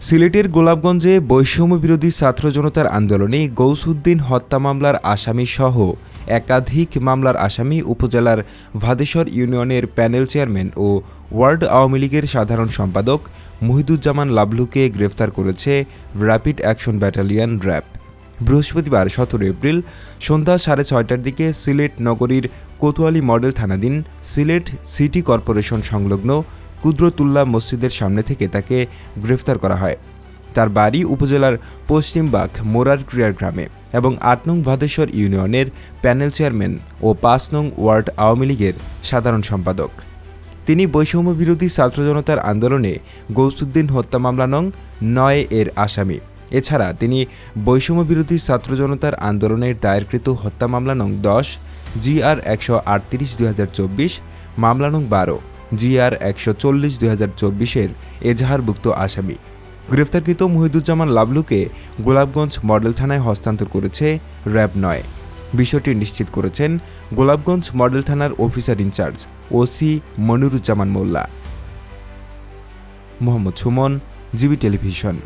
সিলেটের গোলাপগঞ্জে বৈষম্য বিরোধী ছাত্র জনতার আন্দোলনে গৌসুদ্দিন হত্যা মামলার আসামি সহ একাধিক মামলার আসামি উপজেলার ভাদেশ্বর ইউনিয়নের প্যানেল চেয়ারম্যান ও ওয়ার্ড আওয়ামী লীগের সাধারণ সম্পাদক মুহিদুজ্জামান লাবলুকে গ্রেফতার করেছে র্যাপিড অ্যাকশন ব্যাটালিয়ন র্যাব। বৃহস্পতিবার সতেরো এপ্রিল সন্ধ্যা সাড়ে ছয়টার দিকে সিলেট নগরীর কোতোয়ালি মডেল থানাধীন সিলেট সিটি কর্পোরেশন সংলগ্ন কুদরতুল্লাহ মসজিদের সামনে থেকে তাকে গ্রেফতার করা হয়। তার বাড়ি উপজেলার পশ্চিমবাগ মোরার ক্রিয়ার গ্রামে এবং আট নং ভাদেশ্বর ইউনিয়নের প্যানেল চেয়ারম্যান ও পাঁচ নং ওয়ার্ড আওয়ামী লীগের সাধারণ সম্পাদক। তিনি বৈষম্য বিরোধী ছাত্র জনতার আন্দোলনে গৌসুদ্দিন হত্যা মামলা নং নয় এর আসামি। এছাড়া তিনি বৈষম্য বিরোধী ছাত্র জনতার আন্দোলনের দায়েরকৃত হত্যা মামলা নং দশ, জিআর একশো আটত্রিশ দুই মামলা নং বারো। জিআর একশো চল্লিশ দুই হাজার চব্বিশের এজাহারভুক্ত আসামি। গ্রেফতারকৃত মহিদুজ্জামান লাবলুকে গোলাপগঞ্জ মডেল থানায় হস্তান্তর করেছে র্যাব নয়। বিষয়টি নিশ্চিত করেছেন গোলাপগঞ্জ মডেল থানার officer in charge OC Moniruzzaman Molla. Mohammad Sumon, GB television.